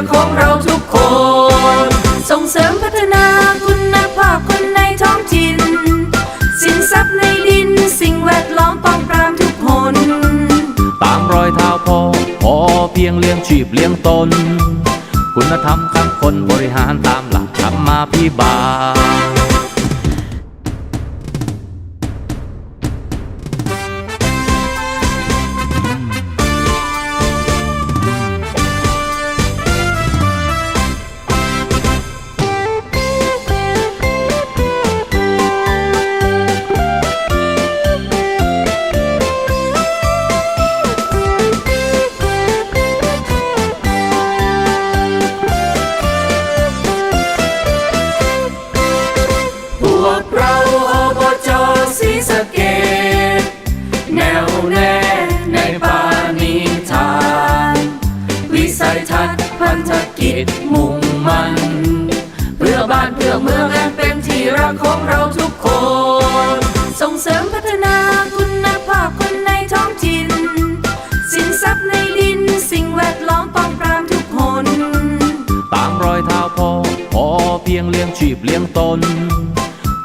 รของเราทุกคน ส่งเสริมพัฒนาคุณภาพคนในท้องถิ่น สินทรัพย์ในดิน สิ่งแวดล้อมป้องปรามทุกคน ตามรอยเท้าพ่อพอเพียงเลี้ยงชีพเลี้ยงตน คุณธรรมข้างคนบริหารตามหลักธรรมาพิบาล เพียงเลี้ยงชีพเลี้ยงตน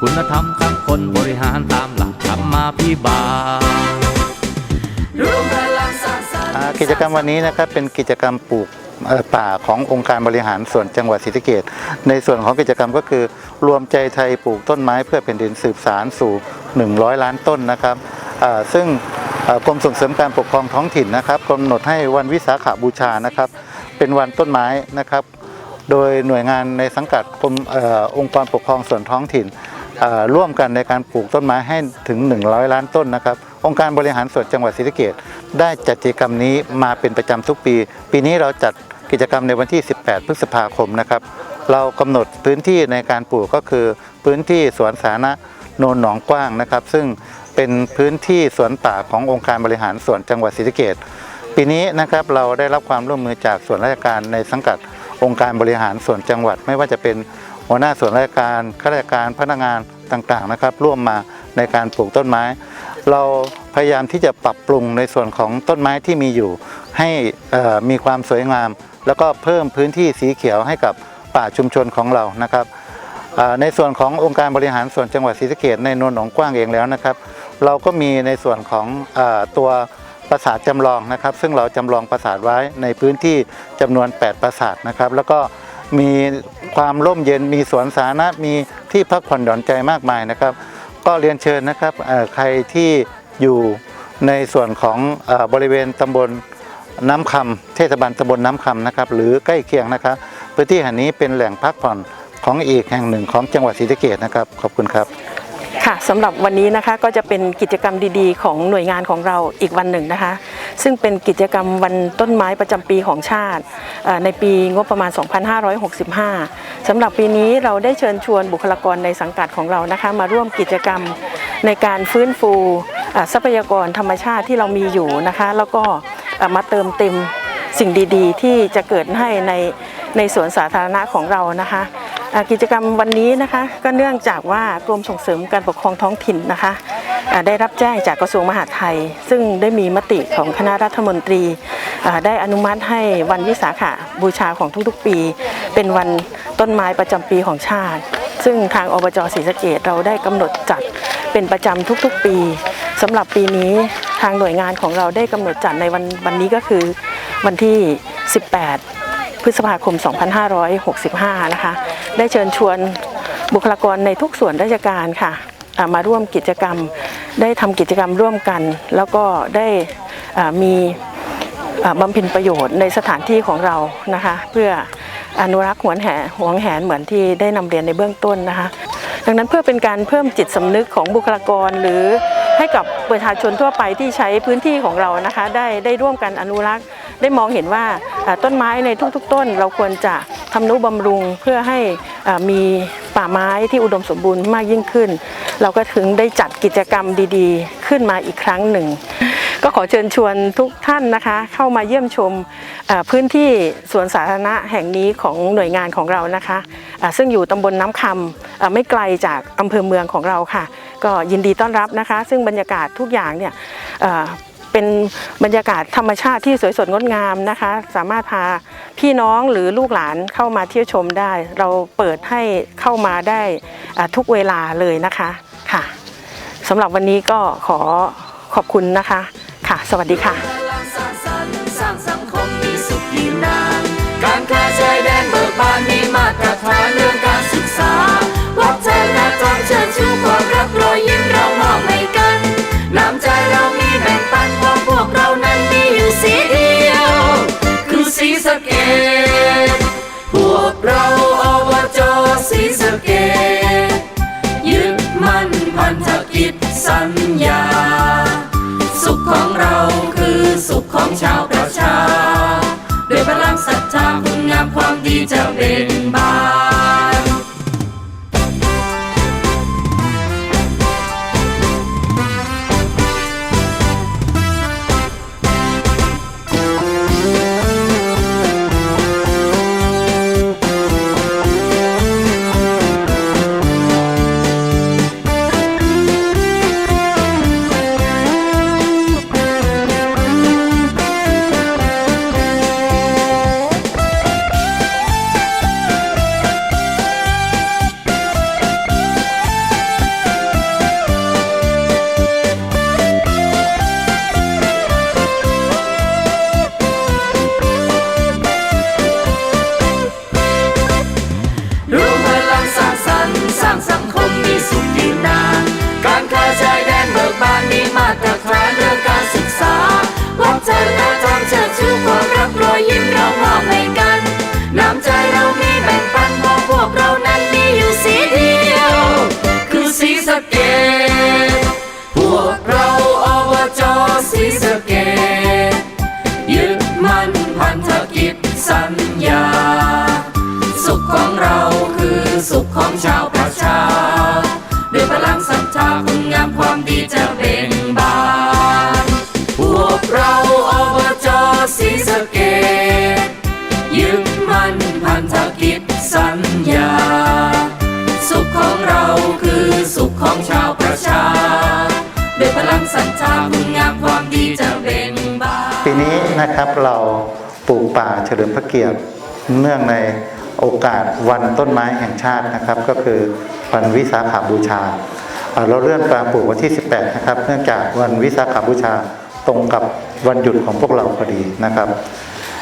คุณธรรมข้งคนบริหารตามหลักธรรมาพิบาลกิจกรรมวันนี้นะครับเป็นกิจกรรมปลูกป่าขององค์การบริหารส่วนจังหวัดศรีสะเกษในส่วนของกิจกรรมก็คือ รวมใจไทยปลูกต้นไม้เพื่อแผ่นดินสืบสารสู่ 100 ล้านต้นนะครับซึ่งกรมส่งเสริมการปกครองท้องถิ่นนะครับกำหนดให้วันวิสาขบูชานะครับ เป็นวันต้นไม้นะครับ โดยหน่วยงานในสังกัดกรมอองค์กรปกครองส่วนท้องถิ่นร่วมกันในการปลูกต้นไม้ให้ถึง 100 ล้านต้นนะครับ องค์การบริหารส่วนจังหวัดศรีสะเกษได้จัดกิจกรรมนี้มาเป็นประจำทุกปี ปีนี้เราจัดกิจกรรมในวันที่ 18 พฤษภาคมนะครับ เรากำหนดพื้นที่ในการปลูกก็คือพื้นที่สวนสาธารณะโนนหนองกว้างนะครับ ซึ่งเป็นพื้นที่สวนป่าขององค์การบริหารส่วนจังหวัดศรีสะเกษปีนี้นะครับเราได้รับความร่วมมือจากส่วนราชการในสังกัด องค์การบริหารส่วนจังหวัด ไม่ว่าจะเป็นหัวหน้าส่วนราชการข้าราชการพนักงานต่างๆนะครับ ร่วมมาในการปลูกต้นไม้ เราพยายามที่จะปรับปรุงในส่วนของต้นไม้ที่มีอยู่ ให้มีความสวยงาม แล้วก็เพิ่มพื้นที่สีเขียวให้กับป่าชุมชนของเรานะครับในส่วนขององค์การบริหารส่วนจังหวัดศรีสะเกษในนนหนองกว้างเองแล้วนะครับ เราก็มีในส่วนของอตัว ปราสาทจำลองนะครับ ซึ่งเราจำลองปราสาทไว้ในพื้นที่จำนวน 8 ปราสาทนะครับ แล้วก็มีความร่มเย็นมีสวนสาธารณะมีที่พักผ่อนหย่อนใจมากมายนะครับ ก็เรียนเชิญนะครับใครที่อยู่ในส่วนของอบริเวณตำบลน้ำคำเทศบาลตำบลน้ำคำนะครับ หรือใกล้เคียงนะครับ พื้นที่แห่งนี้เป็นแหล่งพักผ่อนของอีกแห่งหนึ่งของจังหวัดศรีสะเกษนะครับ ขอบคุณครับ ค่ะสำหรับวันนี้นะคะก็จะเป็นกิจกรรมดีๆ ของหน่วยงานของเราอีกวันหนึ่งนะคะ ซึ่งเป็นกิจกรรมวันต้นไม้ประจำปีของชาติในปีงบประมาณ 2565สำหรับปีนี้เราได้เชิญชวนบุคลากรในสังกัดของเรานะคะ มาร่วมกิจกรรมในการฟื้นฟูทรัพยากรธรรมชาติที่เรามีอยู่นะคะ แล้วก็มาเติมเต็มสิ่งดีๆ ที่จะเกิดให้ในในสวนสาธารณะของเรานะคะ กิจกรรมวันนี้นะคะ ก็เนื่องจากว่ากรมส่งเสริมการปกครองท้องถิ่นนะคะได้รับแจ้งจากกระทรวงมหาดไทย ซึ่งได้มีมติของคณะรัฐมนตรี ได้อนุมัติให้วันวิสาขบูชาของทุกๆปี เป็นวันต้นไม้ประจำปีของชาติ ซึ่งทางอบจศรีสะเกดเราได้กำหนดจัดเป็นประจำทุกๆปีสำหรับปีนี้ทางหน่วยงานของเราได้กำหนดจัดในวันวันนี้ก็คือวันที่ 18 พฤษภาคม 2565 นะคะ ได้เชิญชวนบุคลากรในทุกส่วนราชการค่ะมาร่วมกิจกรรม ได้ทำกิจกรรมร่วมกัน แล้วก็ได้มีบำเพ็ญประโยชน์ในสถานที่ของเรานะคะ เพื่ออนุรักษ์หวแหนหวงแหนเหมือนที่ได้นำเรียนในเบื้องต้นนะคะ ดังนั้นเพื่อเป็นการเพิ่มจิตสำนึกของบุคลากรหรือให้กับประชาชนทั่วไปที่ใช้พื้นที่ของเรานะคะ ได้ได้ร่วมกันอนุรักษ์ ได้มองเห็นว่าต้นไม้ในทุกๆ ต้น เราควรจะทำนุบำรุงเพื่อให้มีป่าไม้ที่อุดมสมบูรณ์มากยิ่งขึ้น เราก็ถึงได้จัดกิจกรรมดีๆ ขึ้นมาอีกครั้งหนึ่ง ก็ขอเชิญชวนทุกท่านนะคะ เข้ามาเยี่ยมชมพื้นที่สวนสาธารณะแห่งนี้ของหน่วยงานของเรานะคะซึ่งอยู่ตำบลน้ำคำไม่ไกลจากอำเภอเมืองของเราค่ะ ก็ยินดีต้อนรับนะคะ ซึ่งบรรยากาศทุกอย่างเนี่ย เป็นบรรยากาศธรรมชาติที่สวยสดงดงามนะคะ สามารถพาพี่น้องหรือลูกหลานเข้ามาเที่ยวชมได้ เราเปิดให้เข้ามาได้ทุกเวลาเลยนะคะค่ะสำหรับวันนี้ก็ขอขอบคุณนะคะค่ะ สวัสดีค่ะพลังสร้ารรค์สร้างสังคมมีสุขยืนนานการค้าชายแดนเบิกบาน ชาวประชา ด้วยพลังศรัทธาคุณงามความดีจะเบ่งบาน มั่นพันธกิจสัญญา สุขของเราคือสุขของชาวประชา ด้วยพลังศรัทธาคุณงามความดีจะเบ่งบาน พวกเราอบจศรีสะเกดยึดมั่นพันธกิจสัญญา สุขของเราคือสุขของชาวประชา ด้วยพลังศรัทธาคุณงามความดีจะเบ่ง นปีนี้นะครับเราปลูกป่าเฉลิมพระเกียรติเนื่องในโอกาสวันต้นไม้แห่งชาตินะครับ ก็คือวันวิสาขบูชา เราเลื่อนการปลูกวันที่ 18 นะครับ เนื่องจากวันวิสาขบูชาตรงกับวันหยุดของพวกเราพอดีนะครับ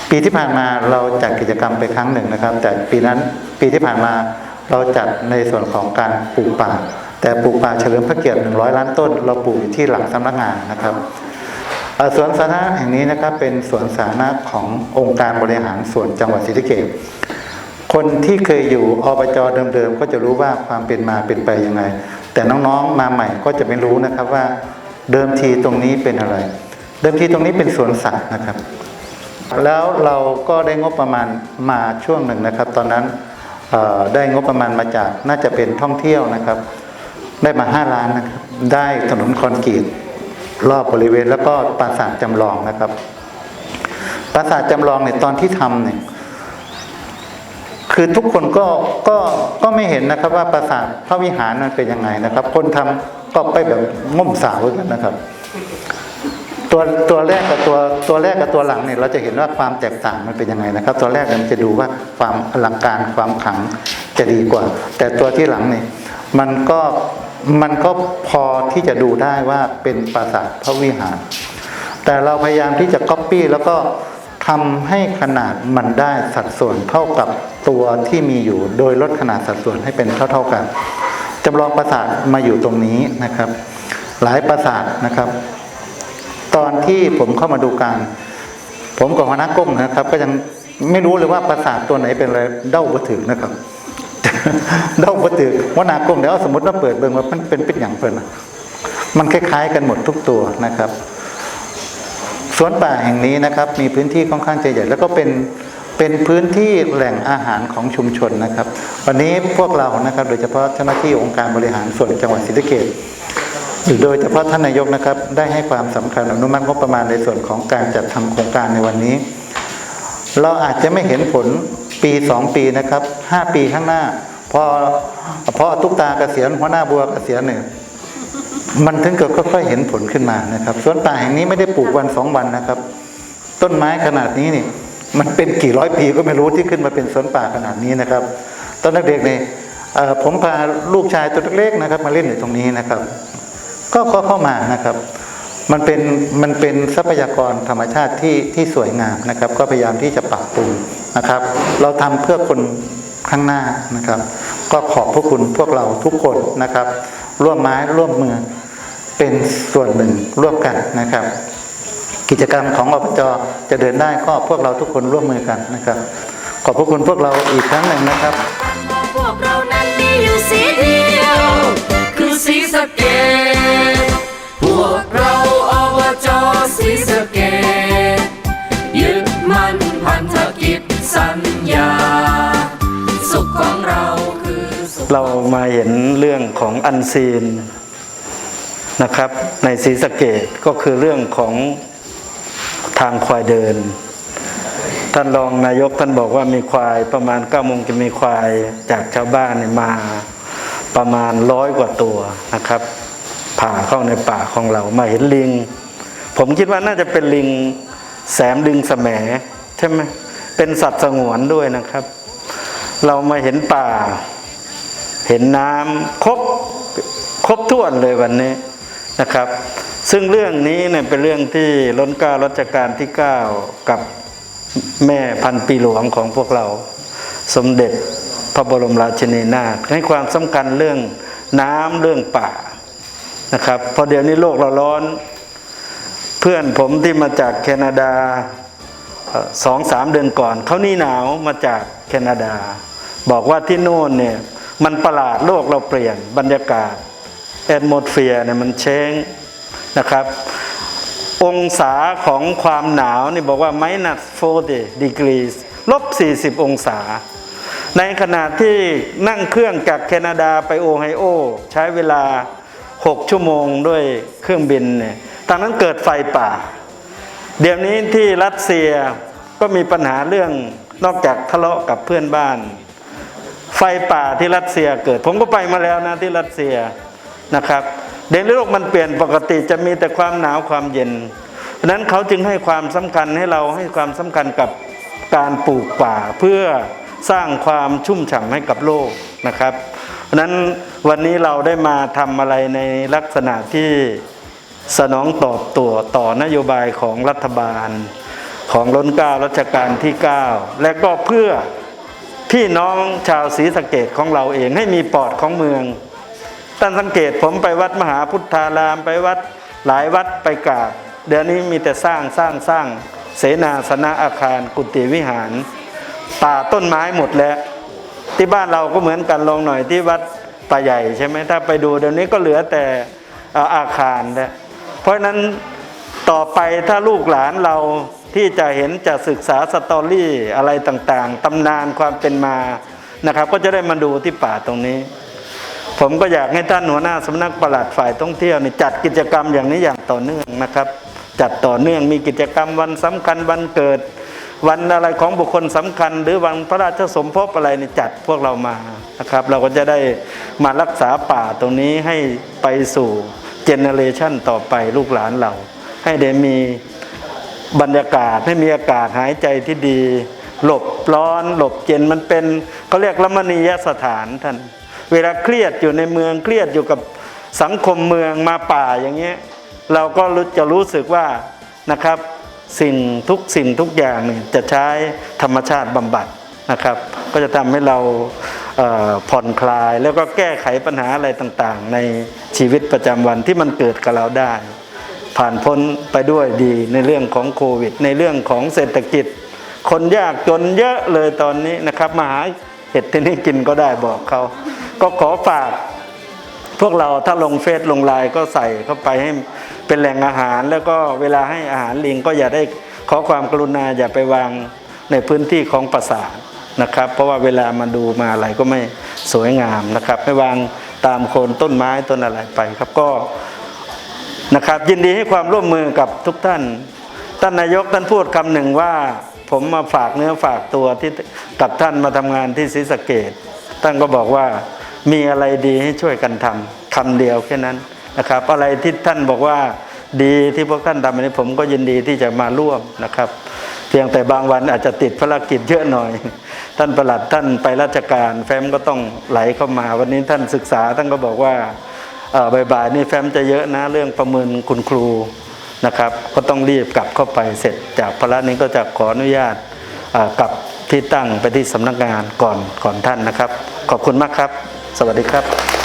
ปีที่ผ่านมาเราจัดกิจกรรมไปครั้งหนึ่งนะครับ แต่ปีนั้นปีที่ผ่านมาเราจัดในส่วนของการปลูกป่า แต่ปลูกป่าเฉลิมพระเกียรติ 100 ล้านต้น เราปลูกที่หลังสำนักงานนะครับ สวนสาธารณะแห่งนี้นะครับเป็นสวนสาธารณะขององค์การบริหารส่วนจังหวัดศรีสะเกษคนที่เคยอยู่อบจเดิมๆก็จะรู้ว่าความเป็นมาเป็นไปยังไง แต่น้องๆมาใหม่ก็จะไม่รู้นะครับว่าเดิมทีตรงนี้เป็นอะไร เดิมทีตรงนี้เป็นสวนสัตว์นะครับ แล้วเราก็ได้งบประมาณมาช่วงหนึ่งนะครับ ตอนนั้นได้งบประมาณมาจากน่าจะเป็นท่องเที่ยวนะครับ ได้มาห้าล้านนะครับได้ถนนคอนกรีต รอบบริเวณแล้วก็ปราสาทจำลองนะครับ ปราสาทจำลองเนี่ยตอนที่ทำเนี่ยคือทุกคนก็ก็ก็ไม่เห็นนะครับว่าปราสาทพระวิหารมันเป็นยังไงนะครับ คนทำก็ไปแบบง่มสาวกันนะครับ ตัวตัวแรกกับตัวตัวแรกกับตัวหลังเนี่ยเราจะเห็นว่าความแตกต่างมันเป็นยังไงนะครับ ตัวแรกเนี่ยมันจะดูว่าความอลังการความขลังจะดีกว่า แต่ตัวที่หลังเนี่ยมันก็ มันก็พอที่จะดูได้ว่าเป็นปราสาทพระวิหาร แต่เราพยายามที่จะก๊อปปี้แล้วก็ทำให้ขนาดมันได้สัดส่วนเท่ากับตัวที่มีอยู่ โดยลดขนาดสัดส่วนให้เป็นเท่า ๆกันจำลองปราสาทมาอยู่ตรงนี้นะครับ หลายปราสาทนะครับ ตอนที่ผมเข้ามาดูการ ผมกับหัวหน้ากุ้งนะครับ ก็ยังไม่รู้เลยว่าปราสาทตัวไหนเป็นอะไรเด้าบ่ถึงนะครับ เด้าบ่ถึงหัวหนากุ้งเดี๋ยวสมมติว่าเปิดเบิ่งว่ามันเป็นเป็นอย่างเพิ่นมันคล้ายๆกันหมดทุกตัวนะครับสวนป่าแห่งนี้นะครับ มีพื้นที่ค่อนข้างจะใหญ่แล้วก็เป็นเป็นพื้นที่แหล่งอาหารของชุมชนนะครับ วันนี้พวกเรานะครับ โดยเฉพาะเจ้าหน้าที่องค์การบริหารส่วนจังหวัดศรีสะเกษโดยเฉพาะท่านนายกนะครับ ได้ให้ความสำคัญอนุมัติงบประมาณในส่วนของการจัดทำโครงการในวันนี้ เราอาจจะไม่เห็นผลปีสองปีนะครับห้าปีข้างหน้า พอพอตุ๊กตาเกษียณหัวหน้าบัวเกษียณเนี่ยมันถึงเกับค่อยๆเห็นผลขึ้นมานะครับสวนป่าแห่งนี้ไม่ได้ปลูกวันสองวันนะครับ ต้นไม้ขนาดนี้นี่ มันเป็นกี่ร้อยปีก็ไม่รู้ที่ขึ้นมาเป็นสวนป่าขนาดนี้นะครับ ตอนเด็กๆเนี่ยเอ่อผมพาลูกชายตัวเล็กๆนะครับ มาเล่นอยู่ตรงนี้นะครับ ก็เข้ามานะครับ มันเป็นมันเป็นทรัพยากรธรรมชาติที่ที่สวยงามนะครับ ก็พยายามที่จะปรับปรุงนะครับ เราทำเพื่อคน ข้างหน้านะครับ ก็ขอบพระคุณพวกเราทุกคนนะครับ ร่วมไม้ร่วมมือเป็นส่วนหนึ่งร่วมกันนะครับ กิจกรรมของอบจจะเดินได้ก็พวกเราทุกคนร่วมมือกันนะครับ ขอบพระคุณพวกเราอีกครั้งหนึ่งนะครับพวกเรานั้นมีอยู่สีเดียวคือสีสเกตพวกเราอบจสีสเกตยึดมั่นพันธกิจสัญ ของเราคือสุขเรามาเห็นเรื่องของอันซีนนะครับ ในศรีสะเกดก็คือเรื่องของทางควายเดิน ท่านรองนายกท่านบอกว่ามีควายประมาณ9โมงจะมีควายจากชาวบ้านเนี่ยมาประมาณร้อยกว่าตัวนะครับ ผ่าเข้าในป่าของเรามาเห็นลิง ผมคิดว่าน่าจะเป็นลิงแสมลิงแสมใช่ไหมเป็นสัตว์สงวนด้วยนะครับ เรามาเห็นป่า เห็นน้ำครบครบถ้วนเลยวันนี้นะครับ ซึ่งเรื่องนี้เนี่ยเป็นเรื่องที่ล้นก้ารัชกาลที่ 9 กับแม่พันปีหลวงของพวกเรา สมเด็จพระบรมราชินีนาถให้ความสำคัญเรื่องน้ำเรื่องป่านะครับพอเดี๋ยวนี้โลกเราร้อน เพื่อนผมที่มาจากแคนาดาสองสามเดือนก่อน เขานี่หนาวมาจากแคนาดา บอกว่าที่โน่นเนี่ยมันประหลาดโลกเราเปลี่ยนบรรยากาศแอดโมสเฟียร์เนี่ยมันเช้งนะครับ องศาของความหนาวนี่บอกว่า minus 40 degrees ลบ 40 องศา ในขณะที่นั่งเครื่องจากแคนาดาไปโอไฮโอ ใช้เวลา 6 ชั่วโมงด้วยเครื่องบินเนี่ยทางนั้นเกิดไฟป่า เดี๋ยวนี้ที่รัสเซียก็มีปัญหาเรื่องนอกจากทะเลาะกับเพื่อนบ้าน ไฟป่าที่รัสเซียเกิด ผมก็ไปมาแล้วนะที่รัสเซียนะครับเดนโลกมันเปลี่ยนปกติจะมีแต่ความหนาวความเย็น เพราะนั้นเขาจึงให้ความสำคัญให้เราให้ความสำคัญกับการปลูกป่าเพื่อสร้างความชุ่มฉ่ำให้กับโลกนะครับ เพราะนั้นวันนี้เราได้มาทำอะไรในลักษณะที่สนองตอบตัวต่อนโยบายของรัฐบาล ของล้นเกล้ารัชกาลที่ 9 และก็เพื่อ พี่น้องชาวศรีสะเกดของเราเองให้มีปอดของเมืองท่านสังเกตผมไปวัดมหาพุทธารามไปวัดหลายวัดไปกราบเดี๋ยวนี้มีแต่สร้างสร้างสร้างเสนาสนะอาคารกุฏิวิหาร ป่าต้นไม้หมดแล้ว ที่บ้านเราก็เหมือนกันลงหน่อยที่วัดป่าใหญ่ใช่ไหมถ้าไปดูเดี๋ยวนี้ก็เหลือแต่เอ่ออาคารแล้วเพราะฉะนั้นต่อไปถ้าลูกหลานเรา ที่จะเห็นจะศึกษาสตอรี่อะไรต่างๆตำนานความเป็นมานะครับ ก็จะได้มาดูที่ป่าตรงนี้ ผมก็อยากให้ท่านหัวหน้าสำนักปลัดฝ่ายท่องเที่ยวนี่จัดกิจกรรมอย่างนี้อย่างต่อเนื่องนะครับ จัดต่อเนื่องมีกิจกรรมวันสำคัญวันเกิด วันอะไรของบุคคลสำคัญ หรือวันพระราชสมภพอะไรนี่จัดพวกเรามานะครับ เราก็จะได้มารักษาป่าตรงนี้ให้ไปสู่เจเนเรชันต่อไปลูกหลานเรา ให้ได้มี บรรยากาศให้มีอากาศหายใจที่ดี หลบร้อน หลบเย็นมันเป็นเขาเรียกละมณียสถานท่าน เวลาเครียดอยู่ในเมืองเครียดอยู่กับสังคมเมืองมาป่าอย่างเงี้ยเราก็จะรู้สึกว่านะครับ สิ่งทุกสิ่งทุกอย่างเนี่ยจะใช้ธรรมชาติบำบัดนะครับ ก็จะทำให้เราเผ่อนคลายแล้วก็แก้ไขปัญหาอะไรต่างๆ ในชีวิตประจำวันที่มันเกิดกับเราได้ ผ่านพ้นไปด้วยดีในเรื่องของโควิด ในเรื่องของเศรษฐกิจ คนยากจนเยอะเลยตอนนี้นะครับ มาหาเห็ดที่นี่กินก็ได้บอกเขาก็ขอฝากพวกเราถ้าลงเฟซลงไลน์ก็ใส่เข้าไปให้เป็นแหล่งอาหาร แล้วก็เวลาให้อาหารลิงก็อย่าได้ขอความกรุณาอย่าไปวางในพื้นที่ของประสาทนะครับ เพราะว่าเวลามาดูมาอะไรก็ไม่สวยงามนะครับ ให้วางตามโคนต้นไม้ต้นอะไรไปครับก็ นะครับ ยินดีให้ความร่วมมือกับทุกท่าน ท่านนายกท่านพูดคำหนึ่งว่า ผมมาฝากเนื้อฝากตัวที่กับท่านมาทำงานที่ศรีสะเกดท่านก็บอกว่ามีอะไรดีให้ช่วยกันทำคำเดียวแค่นั้นนะครับ อะไรที่ท่านบอกว่าดีที่พวกท่านทำอันนี้ผมก็ยินดีที่จะมาร่วมนะครับ เพียงแต่บางวันอาจจะติดภารกิจเยอะหน่อย ท่านประหลัดท่านไปราชการ แฟ้มก็ต้องไหลเข้ามา วันนี้ท่านศึกษาท่านก็บอกว่า บ่ายๆนี่แฟ้มจะเยอะนะเรื่องประเมินคุณครูนะครับ ก็ต้องรีบกลับเข้าไปเสร็จจากภาระนี้ก็จะขออนุญาตกลับที่ตั้งไปที่สำนักงานก่อนก่อนท่านนะครับ ขอบคุณมากครับ สวัสดีครับ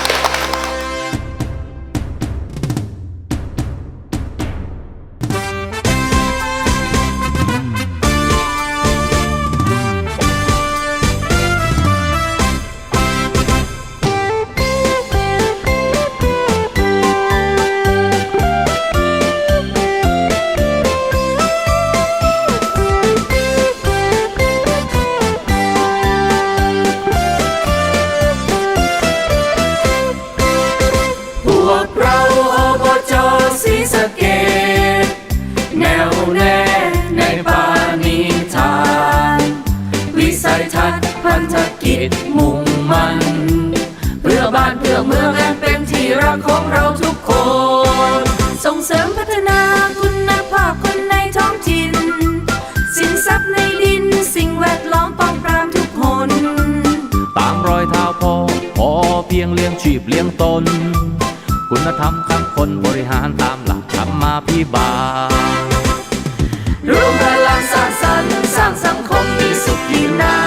ชีพเลี้ยงตน คุณธรรมคำคนบริหารตามหลักธรรมาพิบาลร่วมพลังสร้างสรรค์สร้างสังคมมีสุขยืนนาน